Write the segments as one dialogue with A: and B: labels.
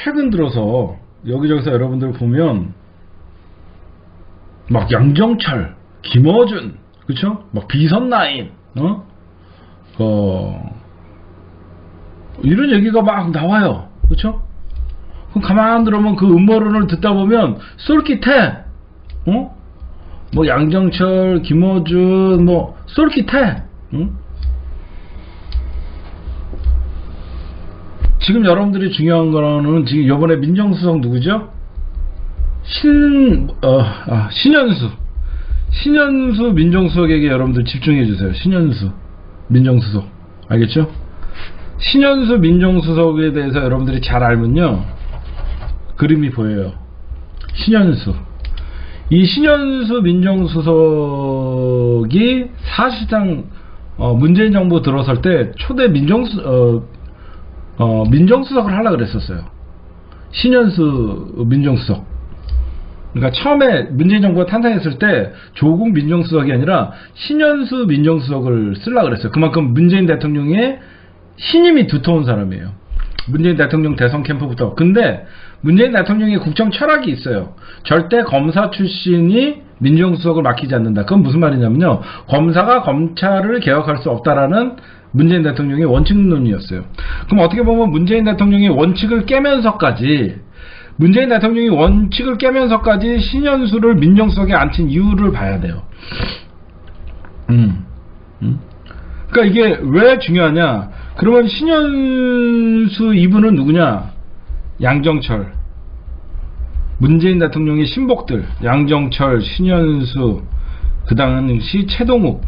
A: 최근 들어서 여기저기서 여러분들 보면 막 양정철, 김어준, 그쵸? 막 비선 라인, 어? 어, 이런 얘기가 막 나와요. 그쵸? 그럼 가만 들어보면 그 음모론을 듣다 보면 쏠깃해. 어? 뭐 양정철, 김어준, 뭐 쏠깃해. 응? 지금 여러분들이 중요한 거는 지금 이번에 민정수석 누구죠? 신, 어, 아, 신현수. 신현수 민정수석에게 여러분들 집중해 주세요. 신현수 민정수석. 알겠죠? 신현수 민정수석에 대해서 여러분들이 잘 알면요. 그림이 보여요. 신현수. 이 신현수 민정수석이 사실상 어, 문재인 정부 들어설 때 초대 민정수 어, 어, 민정수석을 하려고 그랬었어요. 신현수 민정수석. 그러니까 처음에 문재인 정부가 탄생했을 때 조국 민정수석이 아니라 신현수 민정수석을 쓰려고 그랬어요. 그만큼 문재인 대통령의 신임이 두터운 사람이에요. 문재인 대통령 대선 캠프부터. 근데 문재인 대통령의 국정 철학이 있어요. 절대 검사 출신이 민정수석을 맡기지 않는다. 그건 무슨 말이냐면요. 검사가 검찰을 개혁할 수 없다라는 문재인 대통령의 원칙론이었어요. 그럼 어떻게 보면 문재인 대통령이 원칙을 깨면서까지 문재인 대통령이 원칙을 깨면서까지 신현수를 민정수석에 앉힌 이유를 봐야 돼요. 음. 음. 그러니까 이게 왜 중요하냐? 그러면 신현수 이분은 누구냐? 양정철. 문재인 대통령의 신복들 양정철, 신현수, 그 당시 최동욱.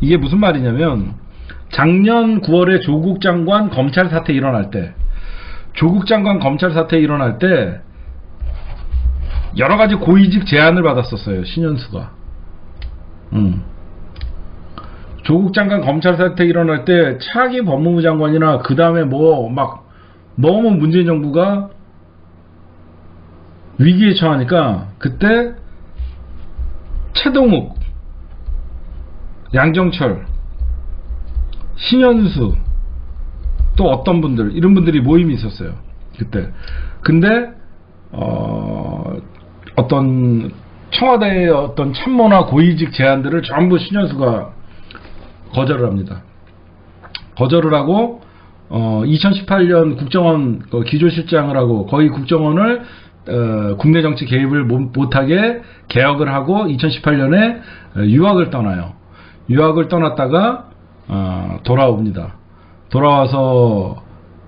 A: 이게 무슨 말이냐면 작년 9월에 조국 장관 검찰 사태 일어날 때 조국 장관 검찰 사태 일어날 때 여러 가지 고위직 제안을 받았었어요. 신현수가. 음. 조국 장관 검찰 사태 일어날 때 차기 법무부 장관이나 그 다음에 뭐 막 너무 문재인 정부가 위기에 처하니까 그때 최동욱, 양정철, 신현수 또 어떤 분들 이런 분들이 모임이 있었어요 그때 근데 어, 어떤 청와대의 어떤 참모나 고위직 제안들을 전부 신현수가 거절을 합니다 거절을 하고 어, 2018년 국정원 그 기조실장을 하고 거의 국정원을 어, 국내 정치 개입을 못하게 개혁을 하고 2018년에 유학을 떠나요. 유학을 떠났다가 어, 돌아옵니다. 돌아와서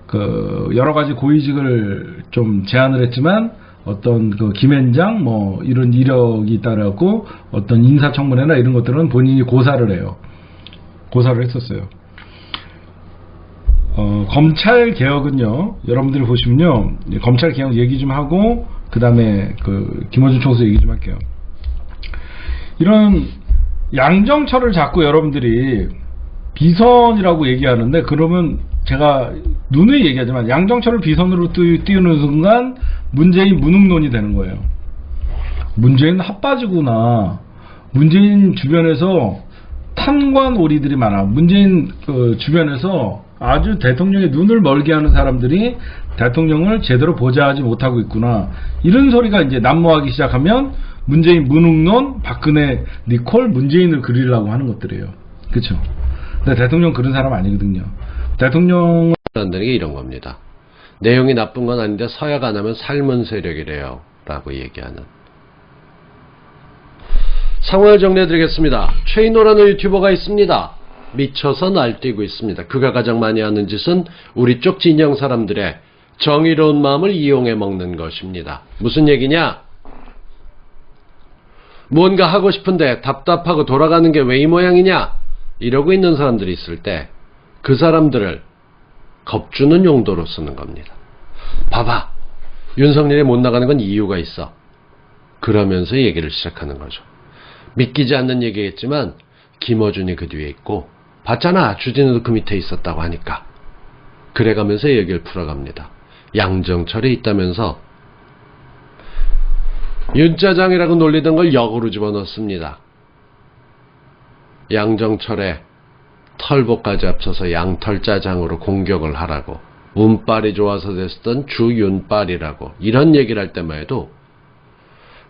A: 그 여러 가지 고위직을 좀 제안을 했지만 어떤 그 김앤장 뭐 이런 이력이 따라고 어떤 인사청문회나 이런 것들은 본인이 고사를 해요. 고사를 했었어요. 어, 검찰 개혁은요, 여러분들이 보시면요, 검찰 개혁 얘기 좀 하고, 그 다음에 그 김어준 총수 얘기 좀 할게요. 이런 양정철을 자꾸 여러분들이 비선이라고 얘기하는데, 그러면 제가 누누이 얘기하지만 양정철을 비선으로 띄우는 순간 문재인 무능론이 되는 거예요. 문재인 핫바지구나. 문재인 주변에서 탄관 오리들이 많아. 문재인 그 주변에서 아주 대통령의 눈을 멀게 하는 사람들이 대통령을 제대로 보좌하지 못하고 있구나. 이런 소리가 이제 난무하기 시작하면 문재인 무능론, 박근혜 니콜, 문재인을 그리려고 하는 것들이에요. 그쵸? 근데 대통령 그런 사람 아니거든요. 대통령
B: 한다는 게 이런 겁니다. 내용이 나쁜 건 아닌데 서약 안 하면 삶은 세력이래요. 라고 얘기하는. 상황을 정리해드리겠습니다. 최인호라는 유튜버가 있습니다. 미쳐서 날뛰고 있습니다. 그가 가장 많이 하는 짓은 우리 쪽 진영 사람들의 정의로운 마음을 이용해 먹는 것입니다. 무슨 얘기냐? 뭔가 하고 싶은데 답답하고 돌아가는 게 왜 이 모양이냐? 이러고 있는 사람들이 있을 때 그 사람들을 겁주는 용도로 쓰는 겁니다. 봐봐. 윤석열이 못 나가는 건 이유가 있어. 그러면서 얘기를 시작하는 거죠. 믿기지 않는 얘기겠지만 김어준이 그 뒤에 있고 봤잖아 주진우도 그 밑에 있었다고 하니까 그래가면서 얘기를 풀어갑니다. 양정철이 있다면서 윤짜장이라고 놀리던 걸 역으로 집어넣습니다. 양정철의 털보까지 합쳐서 양털짜장으로 공격을 하라고 운빨이 좋아서 됐던 주윤빨이라고 이런 얘기를 할 때만 해도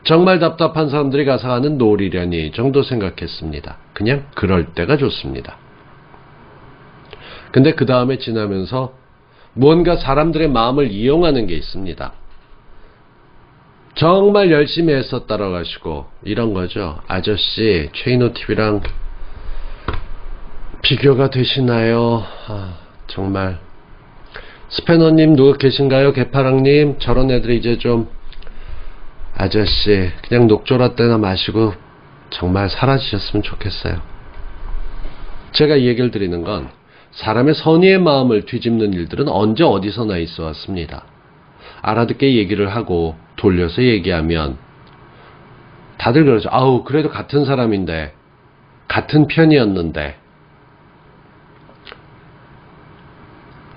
B: 정말 답답한 사람들이 가서 하는 놀이려니 정도 생각했습니다. 그냥 그럴 때가 좋습니다. 근데 그 다음에 지나면서 무언가 사람들의 마음을 이용하는 게 있습니다. 정말 열심히 했었다라고 하시고 이런 거죠. 아저씨 최인호 TV랑 비교가 되시나요? 아, 정말 스패너님 누가 계신가요? 개파랑님 저런 애들이 이제 좀 아저씨 그냥 녹조라 때나 마시고 정말 사라지셨으면 좋겠어요. 제가 이 얘기를 드리는 건 사람의 선의의 마음을 뒤집는 일들은 언제 어디서나 있어 왔습니다. 알아듣게 얘기를 하고 돌려서 얘기하면 다들 그러죠. 아우 그래도 같은 사람인데 같은 편이었는데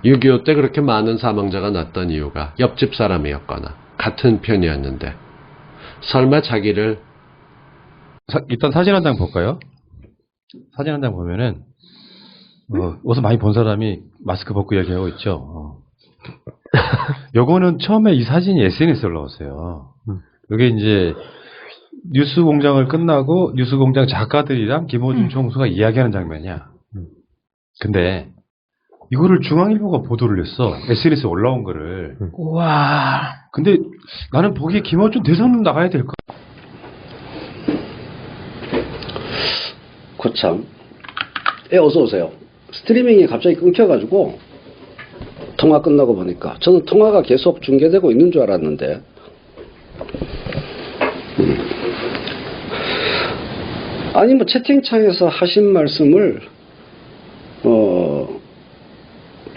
B: 6.25 때 그렇게 많은 사망자가 났던 이유가 옆집 사람이었거나 같은 편이었는데 설마 자기를
C: 사- 일단 사진 한 장 볼까요? 사진 한 장 보면은 어, 옷을 많이 본 사람이 마스크 벗고 얘기하고 있죠. 어. 요거는 처음에 이 사진이 SNS에 올라왔어요. 이게 이제 뉴스 공장을 끝나고 뉴스 공장 작가들이랑 김호준 총수가 이야기하는 장면이야. 근데 이거를 중앙일보가 보도를 했어. SNS에 올라온 거를.
D: 와.
C: 근데 나는 보기에 김호준 대선 나가야 될 거.
E: 거참. 예, 어서 오세요. 스트리밍이 갑자기 끊겨가지고 통화 끝나고 보니까 저는 통화가 계속 중계되고 있는 줄 알았는데 음. 아니 뭐 채팅창에서 하신 말씀을 어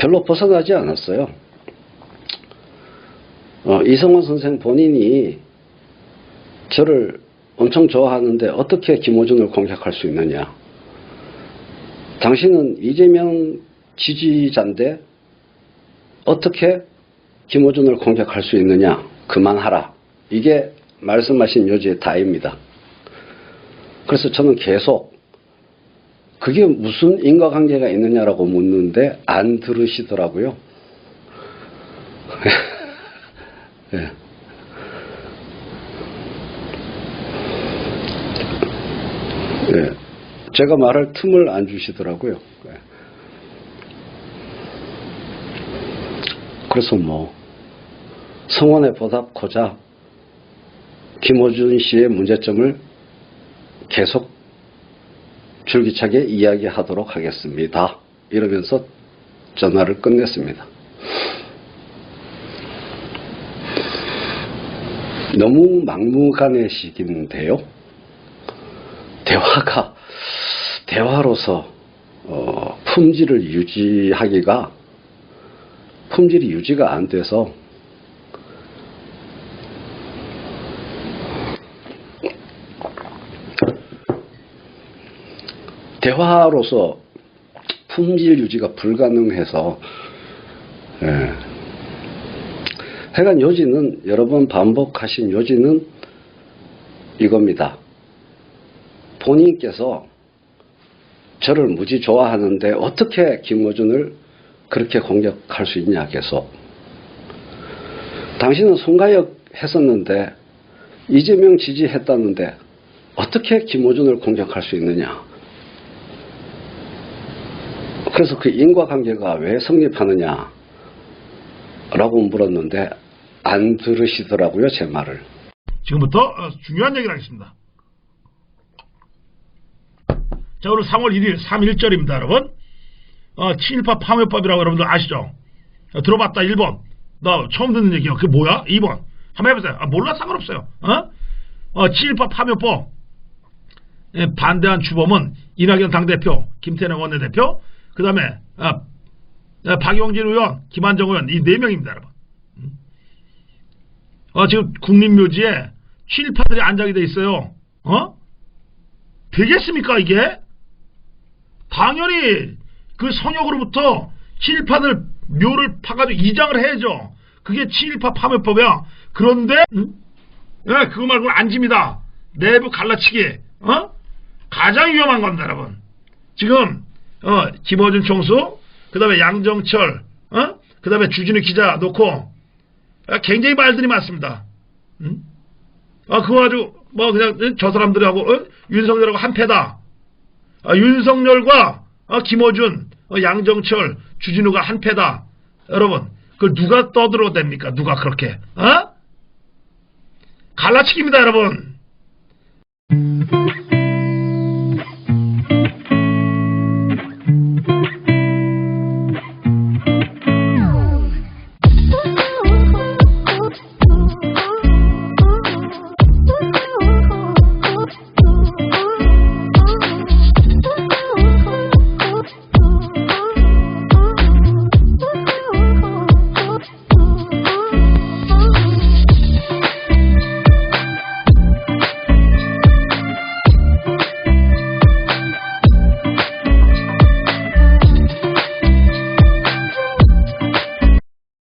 E: 별로 벗어나지 않았어요. 어, 이성원 선생 본인이 저를 엄청 좋아하는데 어떻게 김호준을 공격할 수 있느냐. 당신은 이재명 지지자인데 어떻게 김호준을 공격할 수 있느냐. 그만하라. 이게 말씀하신 요지의 다입니다. 그래서 저는 계속 그게 무슨 인과관계가 있느냐라고 묻는데 안 들으시더라고요. 예. 예. 제가 말할 틈을 안 주시더라고요. 예. 그래서 뭐 성원에 보답고자 김호준 씨의 문제점을 계속 줄기차게 이야기하도록 하겠습니다. 이러면서 전화를 끝냈습니다. 너무 막무가내 식인데요. 대화가 대화로서 어, 품질을 유지하기가 품질이 유지가 안 돼서 대화로서 품질 유지가 불가능해서 예. 하여간 요지는 여러 번 반복하신 요지는 이겁니다. 본인께서 저를 무지 좋아하는데 어떻게 김어준을 그렇게 공격할 수 있냐 계속. 당신은 송가역 했었는데 이재명 지지했다는데 어떻게 김어준을 공격할 수 있느냐. 그래서 그 인과관계가 왜 성립하느냐 라고 물었는데 안 들으시더라고요 제 말을.
D: 지금부터 어, 중요한 얘기를 하겠습니다. 자, 오늘 3월 1일 3.1절입니다, 여러분. 어, 친일파 파묘법이라고 여러분들 아시죠? 어, 들어봤다, 1번. 나 처음 듣는 얘기야. 그게 뭐야? 2번. 한번 해보세요. 아, 몰라, 상관없어요. 어? 어, 친일파 파묘법. 예, 반대한 주범은 이낙연 당대표, 김태년 원내대표, 그 다음에, 아, 아, 박용진 의원, 김한정 의원, 이 네 명입니다, 여러분. 어, 지금 국립묘지에 친일파들이 안장이 돼 있어요. 어? 되겠습니까, 이게? 당연히 그 성역으로부터 친일파들 묘를 파가지고 이장을 해야죠. 그게 친일파 파묘법이야. 그런데, 응? 예, 그거 말고는 안 집니다. 내부 갈라치기, 어? 가장 위험한 겁니다, 여러분. 지금, 어, 김어준 총수, 그 다음에 양정철, 어? 그 다음에 주진우 기자 놓고 아, 굉장히 말들이 많습니다. 응? 아, 그거 가지고 뭐 그냥 저 사람들하고 어? 윤석열하고 한패다. 아, 윤석열과 어, 김어준, 어, 양정철, 주진우가 한패다. 여러분, 그걸 누가 떠들어댑니까? 누가 그렇게? 어? 갈라치기입니다, 여러분.